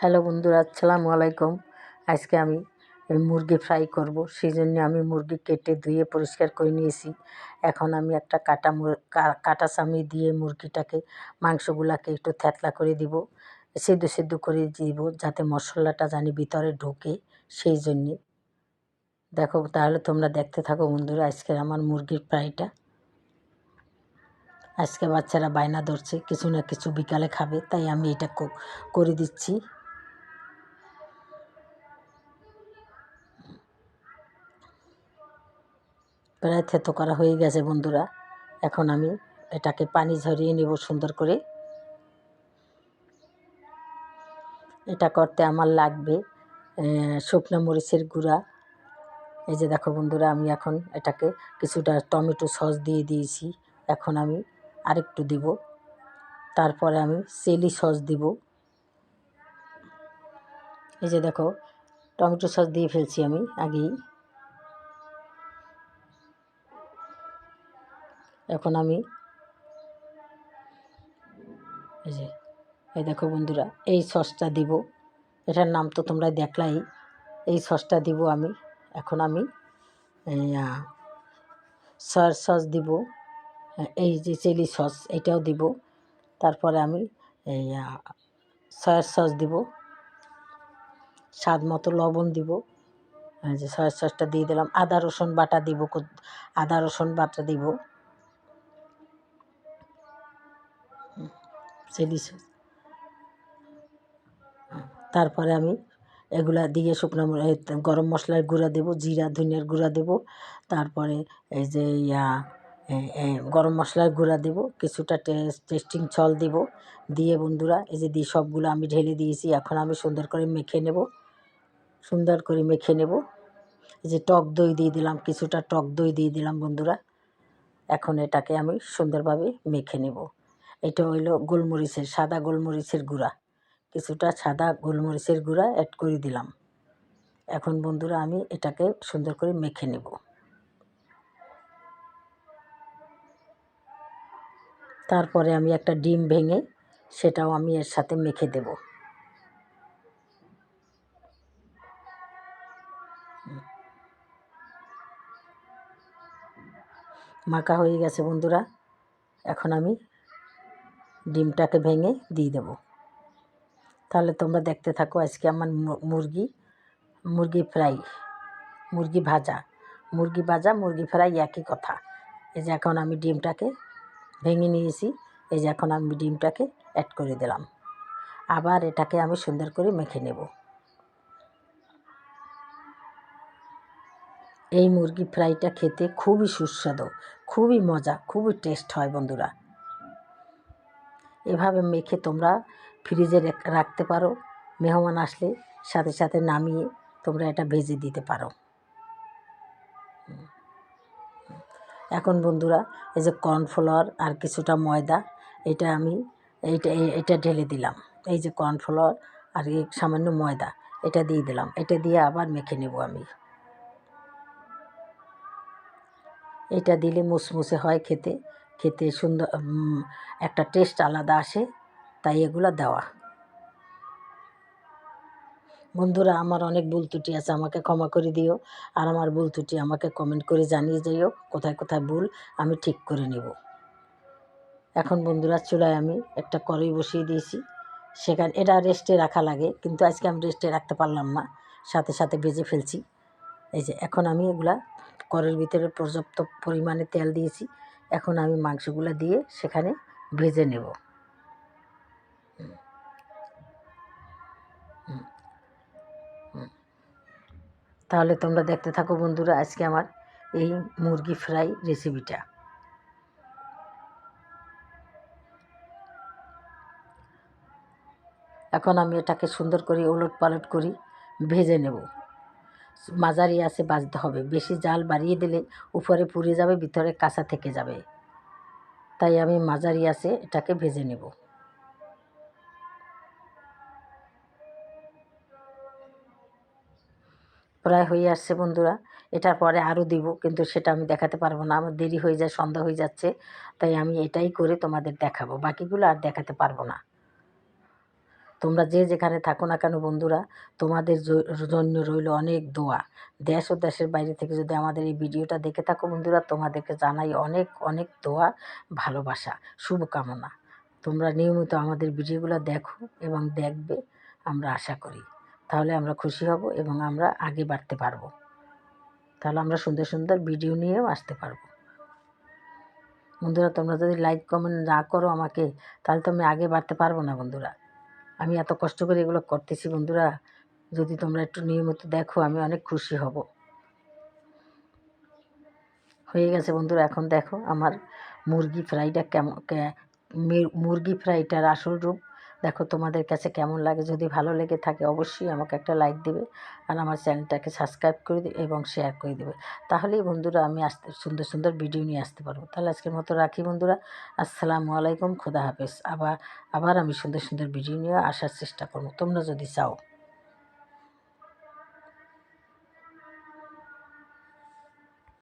Hello বন্ধুরা, আসসালামু আলাইকুম। আজকে আমি মুরগি ফ্রাই করব। সেই জন্য আমি মুরগি কেটে ধুয়ে পরিষ্কার করে নিয়েছি। এখন আমি একটা কাটা কাটা চামি দিয়ে মুরগিটাকে, মাংসগুলাকে একটু থ্যাতলা করে দিব। সেদ্ধ সেদ্ধ করে দিব যাতে মশলাটা জানি ভিতরে ঢোকে সেই জন্যে দেখো, তাহলে তোমরা দেখতে থাকো বন্ধুরা, আজকের আমার মুরগির ফ্রাইটা। আজকে বাচ্চারা বায়না ধরছে, কিছু না কিছু বিকালে খাবে, তাই আমি এটা করে দিচ্ছি। প্রায় থেতো করা হয়ে গেছে বন্ধুরা। এখন আমি এটাকে পানি ঝরিয়ে নেব সুন্দর করে। এটা করতে আমার লাগবে শুকনো মরিচের গুঁড়া। এই যে দেখো বন্ধুরা, আমি এখন এটাকে কিছুটা টমেটো সস দিয়ে দিয়েছি। এখন আমি আরেকটু দিব। তারপরে আমি চিলি সস দিব। এই যে দেখো, টমেটো সস দিয়ে ফেলছি আমি আগেই। এখন আমি এই যে, এই দেখো বন্ধুরা, এই সসটা দিব। এটার নাম তো তোমরা দেখলাই। এই সসটা দিব আমি। এখন আমি সয়ার সস দিব। এই যে চিলি সস, এটাও দিব। তারপরে আমি সয়ার সস দিব। স্বাদ মতো লবণ দিব। যে সয়ার সসটা দিয়ে দিলাম। আদা রসুন বাটা দিব আদা রসুন বাটা দিব। সস তারপরে আমি এগুলা দিয়ে শুকনো গরম মশলার গুঁড়া দেবো, জিরা, ধনিয়ার গুঁড়া দেবো। তারপরে এই যে ইয়া গরম মশলার গুঁড়া দেবো, কিছুটা টেস্টিং ছল দেব। দিয়ে বন্ধুরা, এই যে দিয়ে সবগুলো আমি ঢেলে দিয়েছি, এখন আমি সুন্দর করে মেখে নেব। সুন্দর করে মেখে নেব। এই যে টক দই দিয়ে দিলাম, কিছুটা টক দই দিয়ে দিলাম বন্ধুরা। এখন এটাকে আমি সুন্দরভাবে মেখে নেব। এটা হইল গোলমরিচের, সাদা গোলমরিচের গুঁড়া। কিছুটা সাদা গোলমরিচের গুঁড়া অ্যাড করে দিলাম। এখন বন্ধুরা আমি এটাকে সুন্দর করে মেখে নেব। তারপরে আমি একটা ডিম ভেঙে সেটাও আমি এর সাথে মেখে দেব। মাখা হয়ে গেছে বন্ধুরা। এখন আমি ডিমটাকে ভেঙে দিয়ে দেব। তাহলে তোমরা দেখতে থাকো আজকে আমার মুরগি মুরগি ফ্রাই, মুরগি ভাজা মুরগি ভাজা, মুরগি ফ্রাই একই কথা। এই যে এখন আমি ডিমটাকে ভেঙে নিয়েছি, এই যে এখন আমি ডিমটাকে অ্যাড করে দিলাম। আবার এটাকে আমি সুন্দর করে মেখে নেব। এই মুরগি ফ্রাইটা খেতে খুবই সুস্বাদু, খুবই মজা, খুবই টেস্ট হয় বন্ধুরা। এভাবে মেখে তোমরা ফ্রিজে রাখতে পারো। মেহমান আসলে সাথে সাথে নামিয়ে তোমরা এটা ভেজে দিতে পারো। এখন বন্ধুরা, এই যে কর্নফ্লাওয়ার আর কিছুটা ময়দা, এটা আমি এইটা এটা ঢেলে দিলাম। এই যে কর্নফ্লাওয়ার আর এই সামান্য ময়দা, এটা দিয়ে দিলাম। এটা দিয়ে আবার মেখে নেব আমি। এটা দিলে মুসমুসে হয় খেতে। খেতে সুন্দর একটা টেস্ট আলাদা আসে, তাই এগুলো দেওয়া। বন্ধুরা, আমার অনেক ভুল ত্রুটি আছে, আমাকে ক্ষমা করে দিও। আর আমার ভুল ত্রুটি আমাকে কমেন্ট করে জানিয়ে যাইও কোথায় কোথায় ভুল, আমি ঠিক করে নেব। এখন বন্ধুরা, চুলায় আমি একটা কড়াই বসিয়ে দিয়েছি। সেখানে, এটা রেস্টে রাখা লাগে, কিন্তু আজকে আমি রেস্টে রাখতে পারলাম না। সাথে সাথে ভেজে ফেলছি। এই যে, এখন আমি এগুলা কড়ের ভিতরে পর্যাপ্ত পরিমাণে তেল দিয়েছি। এখন আমি মাংসগুলো দিয়ে সেখানে ভেজে নেব। তাহলে তোমরা দেখতে থাকো বন্ধুরা আজকে আমার এই মুরগি ফ্রাই রেসিপিটা। এখন আমি এটাকে সুন্দর করে ওলট পালট করি, ভেজে নেব। মাঝারি আছে বাজতে হবে। বেশি জাল বাড়িয়ে দিলে উপরে পুড়ে যাবে, ভিতরে কাঁচা থেকে যাবে। তাই আমি মাঝারি আছে, এটাকে ভেজে নেব। প্রায় হয়ে আসছে বন্ধুরা। এটার পরে আরও দিব, কিন্তু সেটা আমি দেখাতে পারব না। আমার দেরি হয়ে যায়, সন্ধ্যা হয়ে যাচ্ছে। তাই আমি এটাই করে তোমাদের দেখাবো। বাকিগুলো আর দেখাতে পারব না। তোমরা যে যেখানে থাকো না কেন বন্ধুরা, তোমাদের জন্য রইল অনেক দোয়া। দেশ ও দেশের বাইরে থেকে যদি আমাদের এই ভিডিওটা দেখে থাকো বন্ধুরা, তোমাদেরকে জানাই অনেক অনেক দোয়া, ভালোবাসা, শুভকামনা। তোমরা নিয়মিত আমাদের ভিডিওগুলো দেখো এবং দেখবে, আমরা আশা করি। তাহলে আমরা খুশি হব এবং আমরা আগে বাড়তে পারব। তাহলে আমরা সুন্দর সুন্দর ভিডিও নিয়েও আসতে পারব। বন্ধুরা, তোমরা যদি লাইক কমেন্ট না করো আমাকে, তাহলে তো আমি আগে বাড়তে পারব না বন্ধুরা। আমি এত কষ্ট করে এগুলো করতেছি বন্ধুরা। যদি তোমরা একটু নিয়মিত দেখো, আমি অনেক খুশি হব। হয়ে গেছে বন্ধুরা, এখন দেখো আমার মুরগি ফ্রাইটা কেমন মুরগি ফ্রাইটার আসল রূপ দেখো তোমাদের কাছে কেমন লাগে? যদি ভালো লেগে থাকে অবশ্যই আমাকে একটা লাইক দেবে আর আমার চ্যানেলটাকে সাবস্ক্রাইব করে দেবে এবং শেয়ার করে দেবে। তাহলেই বন্ধুরা আমি আসতে, সুন্দর সুন্দর ভিডিও নিয়ে আসতে পারব। তাহলে আজকের মতো রাখি বন্ধুরা। আসসালামু আলাইকুম, খোদা হাফেজ। আবার আবার আমি সুন্দর সুন্দর ভিডিও নিয়ে আসার চেষ্টা করব। তোমরা যদি চাও।